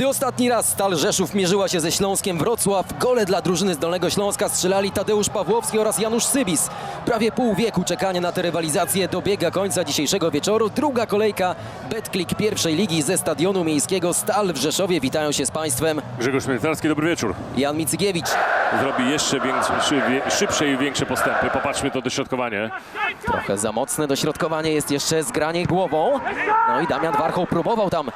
Gdy ostatni raz Stal Rzeszów mierzyła się ze Śląskiem Wrocław, gole dla drużyny z Dolnego Śląska strzelali Tadeusz Pawłowski oraz Janusz Sybis. Prawie pół wieku czekania na tę rywalizację dobiega końca dzisiejszego wieczoru. Druga kolejka Betklik pierwszej ligi ze Stadionu Miejskiego Stal w Rzeszowie. Witają się z Państwem Grzegorz Śmiertelski, dobry wieczór. Jan Micygiewicz. Zrobi jeszcze szybsze i większe postępy. Popatrzmy to dośrodkowanie. Trochę za mocne dośrodkowanie jest jeszcze zgranie głową. No i Damian Warchoł próbował tam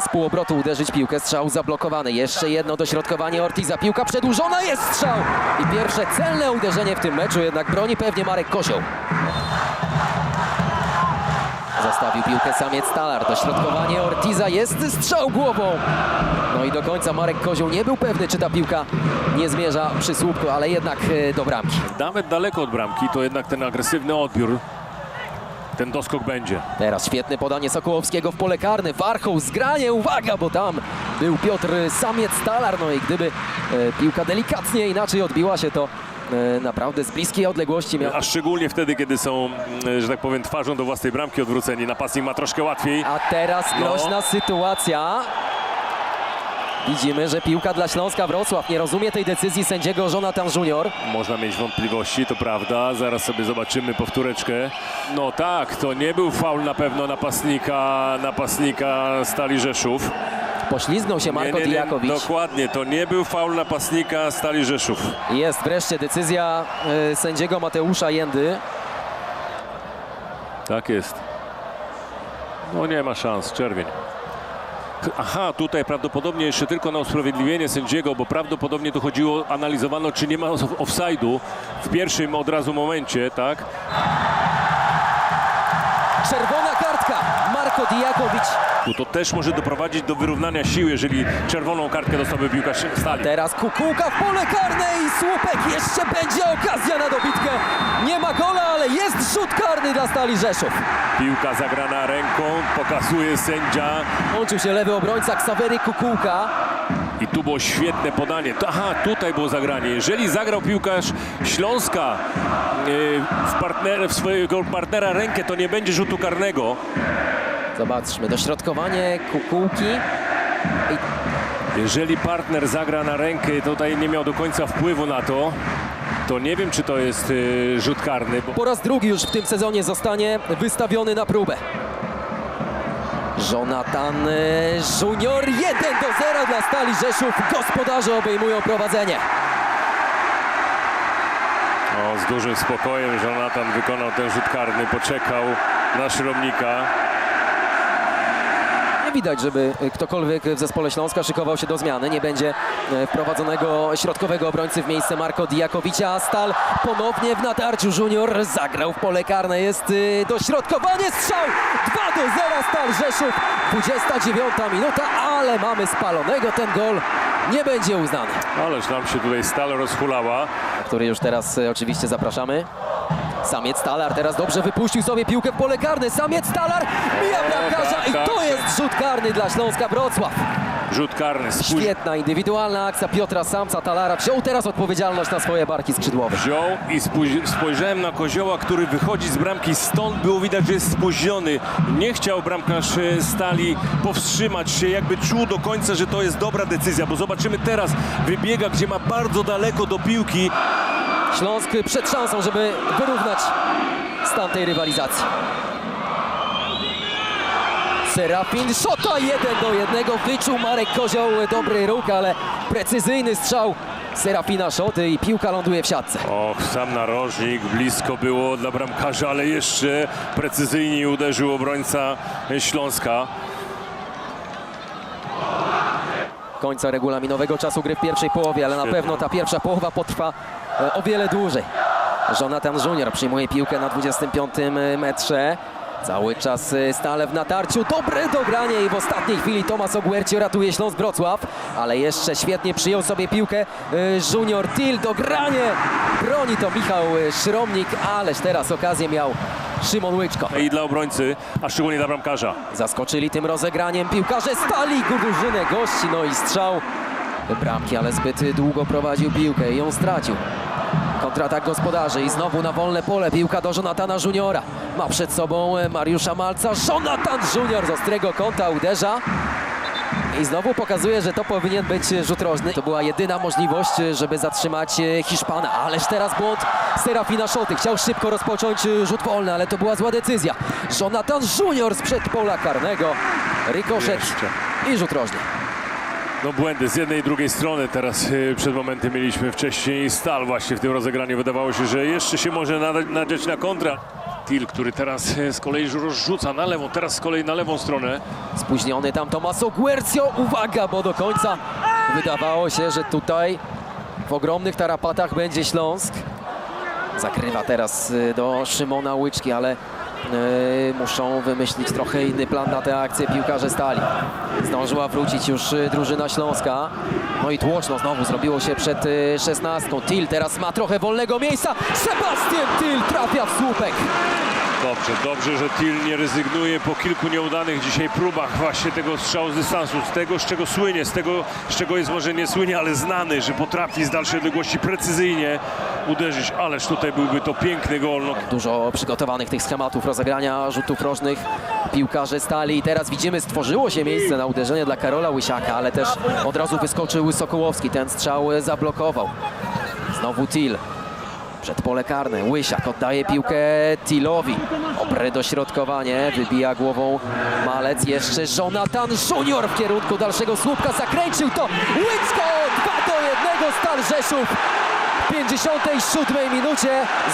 z półobrotu uderzyć piłkę. Strzał zablokowany. Jeszcze jedno dośrodkowanie Ortiza. Piłka przedłużona. Jest strzał! I pierwsze celne uderzenie w tym meczu. Jednak broni pewnie Marek Kozioł. Zostawił piłkę samiec Stalar. Dośrodkowanie Ortiza jest strzał głową. No i do końca Marek Kozioł nie był pewny, czy ta piłka nie zmierza przy słupku, ale jednak e, do bramki. Nawet daleko od bramki, to jednak ten agresywny odbiór, ten doskok będzie. Teraz świetne podanie Sokołowskiego w pole karne. Warchoł zgranie, uwaga, bo tam był Piotr Samiec Stalar. No i gdyby e, piłka delikatnie inaczej odbiła się, to e, naprawdę z bliskiej odległości miał. A szczególnie wtedy, kiedy są, mm, że tak powiem, twarzą do własnej bramki odwróceni. Napastnik ma troszkę łatwiej. A teraz No. groźna sytuacja. Widzimy, że piłka dla Śląska Wrocław. Nie rozumie tej decyzji sędziego Jonathan Junior. Można mieć wątpliwości, to prawda. Zaraz sobie zobaczymy powtóreczkę. No tak, to nie był faul na pewno napastnika, napastnika Stali Rzeszów. Poślizgnął się Marko nie, nie, nie. Dokładnie, to nie był faul napastnika Stali Rzeszów. Jest wreszcie decyzja e, sędziego Mateusza Jędy. Tak jest. No nie ma szans, czerwień. Aha, tutaj prawdopodobnie jeszcze tylko na usprawiedliwienie sędziego, bo prawdopodobnie tu chodziło, analizowano, czy nie ma off- offside'u w pierwszym od razu momencie, tak? Czerwona kartka. Marko Dijakowicz Tu to też może doprowadzić do wyrównania sił, jeżeli czerwoną kartkę dostałby piłkarz Stali. Teraz Kukułka w pole karne i słupek. Jeszcze będzie okazja na dobitkę. Nie ma gola, ale jest rzut karny dla Stali Rzeszów. Piłka zagrana ręką, pokazuje sędzia Łączył się lewy obrońca Ksawery Kukułka. i tu było świetne podanie. Aha, tutaj było zagranie. Jeżeli zagrał piłkarz Śląska yy, w, partner, w swojego partnera rękę, to nie będzie rzutu karnego. Zobaczmy, dośrodkowanie Kukułki. Jeżeli partner zagra na rękę, tutaj nie miał do końca wpływu na to, to nie wiem, czy to jest yy, rzut karny. Bo... Po raz drugi już w tym sezonie zostanie wystawiony na próbę. Jonathan e, Junior 1 do 0 dla Stali Rzeszów. Gospodarze obejmują prowadzenie. O, z dużym spokojem Jonathan wykonał ten rzut karny, poczekał na Szromnika. Nie widać, żeby ktokolwiek w zespole Śląska szykował się do zmiany. Nie będzie e, wprowadzonego środkowego obrońcy w miejsce Marko Dijakowicza. Stal ponownie w natarciu. Junior zagrał w pole karne. Jest e, dośrodkowanie, strzał 2 do 0 Stal Rzeszów. 29 minuta, ale mamy spalonego. Ten gol nie będzie uznany. Ależ nam się tutaj stal rozhulała. Który już teraz e, oczywiście zapraszamy. Samiec Stalar teraz dobrze wypuścił sobie piłkę w pole karne. Samiec Stalar mija bramkarza tak, i tak, to tak. jest rzut karny dla Śląska Wrocław. Rzut karny. Spójrz, Świetna indywidualna akcja Piotra Samca Talara. Wziął teraz odpowiedzialność na swoje barki skrzydłowe. wziął i spojrzałem na Kozioła, który wychodzi z bramki. Stąd było widać, że jest spóźniony. Nie chciał bramkarz e, Stali powstrzymać się, jakby czuł do końca, że to jest dobra decyzja, bo zobaczymy teraz, wybiega, gdzie ma bardzo daleko do piłki. Śląsk przed szansą, żeby wyrównać stan tej rywalizacji. Serafin Szota 1 do 1. Wyczuł Marek Kozioł dobry ruch, ale precyzyjny strzał Serafina Szoty i piłka ląduje w siatce. Och, sam narożnik, blisko było dla bramkarza, ale jeszcze precyzyjniej uderzył obrońca Śląska. Końca regulaminowego czasu gry w pierwszej połowie, ale na pewno ta pierwsza połowa potrwa e, o wiele dłużej. Jonathan Junior przyjmuje piłkę na 25 metrze. Cały czas e, stale w natarciu. Dobre dogranie i w ostatniej chwili Tomasz Ogłerci ratuje Śląsk Wrocław, ale jeszcze świetnie przyjął sobie piłkę e, Junior Till. Dogranie broni to Michał e, Szromnik, ależ teraz okazję miał Szymon Łyczko. I dla obrońcy, a szczególnie dla bramkarza. Zaskoczyli tym rozegraniem piłkarze stali drużynę gości, no i strzał bramki, ale zbyt długo prowadził piłkę i ją stracił. Kontratak gospodarzy i znowu na wolne pole piłka do Jonathana Juniora. Ma przed sobą Mariusza Malca. Jonathan Junior z ostrego kąta uderza I znowu pokazuje, że to powinien być rzut rożny. To była jedyna możliwość, żeby zatrzymać e, Hiszpana. Ależ teraz błąd Serafina Szoty. Chciał szybko rozpocząć e, rzut wolny, ale to była zła decyzja. Jonathan Junior sprzed pola karnego. Rykoszet Jeszcze. i rzut rożny. No błędy z jednej i drugiej strony teraz y, przed momentem mieliśmy wcześniej Stal właśnie w tym rozegraniu. Wydawało się, że jeszcze się może nadziać na kontra. Til, który teraz z kolei rozrzuca na lewą, teraz z kolei na lewą stronę. Spóźniony tam Tomaso Guercio. Uwaga, bo do końca wydawało się, że tutaj w ogromnych tarapatach będzie Śląsk. Zakrywa teraz y, do Szymona Łyczki, ale y, muszą wymyślić trochę inny plan na tę akcję piłkarze Stali. Zdążyła wrócić już y, drużyna Śląska. No i tłoczno znowu zrobiło się przed y, szesnastką. Til teraz ma trochę wolnego miejsca. Sebastian Til trafia w słupek. Dobrze, dobrze, że Til nie rezygnuje po kilku nieudanych dzisiaj próbach właśnie tego strzału z dystansu, z tego, z czego słynie, z tego, z czego jest może nie słynie, ale znany, że potrafi z dalszej odległości precyzyjnie uderzyć. Ależ tutaj byłby to piękny gol. No, Dużo przygotowanych tych schematów rozegrania rzutów rożnych piłkarze stali i teraz widzimy stworzyło się miejsce na uderzenie dla Karola Łysiaka, ale też od razu wyskoczył Sokołowski, ten strzał e, zablokował. Znowu Til. Przed pole karne. Łysiak oddaje piłkę Tilowi. Dobre dośrodkowanie. Wybija głową Malec. Jeszcze Jonathan Junior w kierunku dalszego słupka. Zakręcił to. Łycko 2 do 1 Stal Rzeszów. W 57 minucie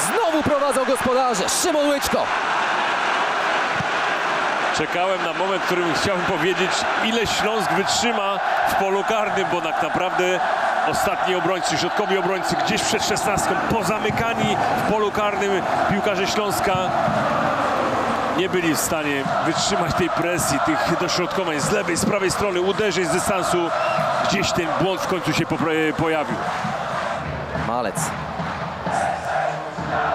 znowu prowadzą gospodarze. Szymon Łyczko. Czekałem na moment, w którym chciałem powiedzieć, ile Śląsk wytrzyma w polu karnym, bo tak naprawdę ostatni obrońcy, środkowi obrońcy gdzieś przed szesnastką, pozamykani w polu karnym piłkarze Śląska nie byli w stanie wytrzymać tej presji, tych dośrodkowań z lewej, z prawej strony, uderzeń z dystansu. Gdzieś ten błąd w końcu się pojawił. Malec.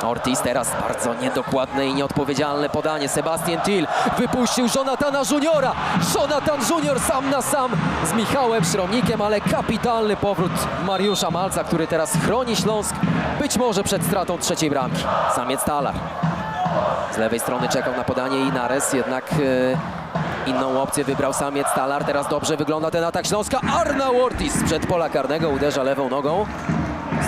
Ortiz teraz bardzo niedokładne i nieodpowiedzialne podanie. Sebastian Till wypuścił Jonathana Juniora. Jonathan Junior sam na sam z Michałem Szromnikiem, ale kapitalny powrót Mariusza Malca, który teraz chroni Śląsk być może przed stratą trzeciej bramki. Samiec Talar. Z lewej strony czekał na podanie Inares, jednak e, inną opcję wybrał samiec Talar. Teraz dobrze wygląda ten atak Śląska. Arnau Ortiz przed pola karnego uderza lewą nogą.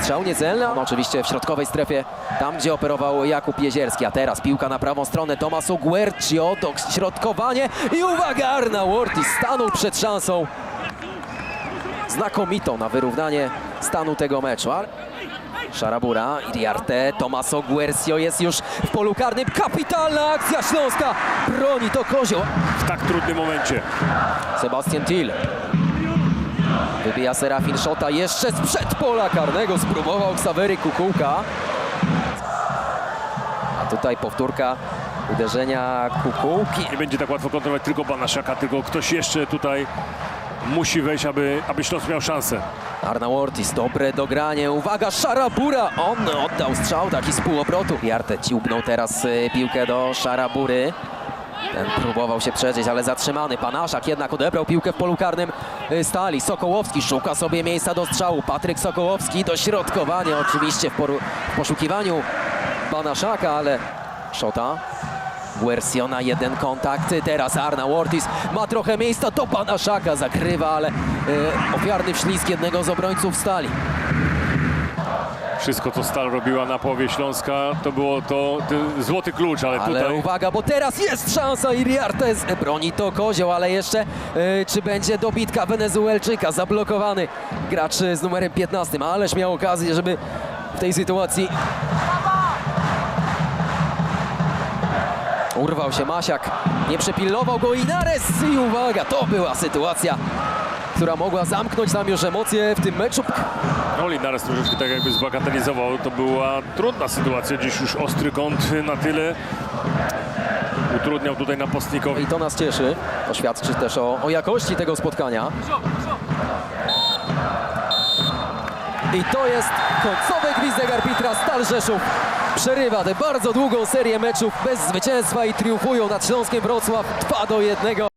Strzał niecelny, on oczywiście w środkowej strefie, tam gdzie operował Jakub Jezierski. A teraz piłka na prawą stronę, Tomaso Guercio, to środkowanie i uwaga, Arnau Ortiz stanął przed szansą znakomitą na wyrównanie stanu tego meczu. Szarabura, Iriarte, Tomaso Guercio jest już w polu karnym. Kapitalna akcja Śląska, broni to kozioł. W tak trudnym momencie. Sebastian Till. Wybija Serafin Szota jeszcze sprzed pola karnego. Spróbował Ksawery Kukułka. A tutaj powtórka uderzenia Kukułki. Nie będzie tak łatwo kontrolować tylko Banaszaka, tylko ktoś jeszcze tutaj musi wejść, aby, aby Śląsk miał szansę. Arnau Ortiz, dobre dogranie. Uwaga, Szarabura. On oddał strzał taki z półobrotu. Jarte ciągnął teraz y, piłkę do Szarabury. Ten próbował się przedrzeć, ale zatrzymany. Panaszak jednak odebrał piłkę w polu karnym y, Stali. Sokołowski szuka sobie miejsca do strzału. Patryk Sokołowski, dośrodkowanie oczywiście w, w poszukiwaniu Panaszaka, ale Szota. Guercio na jeden kontakt. Teraz Arnau Ortiz ma trochę miejsca do Panaszaka. Zakrywa, ale y, ofiarny wślizg jednego z obrońców Stali. Wszystko, co Stal robiła na połowie Śląska, to było to złoty klucz, ale, Ale tutaj uwaga, bo teraz jest szansa Iriartes broni to kozioł, ale jeszcze y, czy będzie dobitka Wenezuelczyka, zablokowany gracz z numerem 15, ależ miał okazję, żeby w tej sytuacji urwał się Masiak, nie przepilnował go Inares i uwaga, to była sytuacja, która mogła zamknąć tam już emocje w tym meczu. Oli naraz troszeczkę tak jakby zbagatelizował. To była trudna sytuacja, dziś już ostry kąt na tyle utrudniał tutaj napastnikowi. I to nas cieszy. To świadczy też o, o jakości tego spotkania. I to jest końcowy gwizdek arbitra Stal Rzeszów. Przerywa tę bardzo długą serię meczów bez zwycięstwa i triumfują nad Śląskiem Wrocław 2 do 1.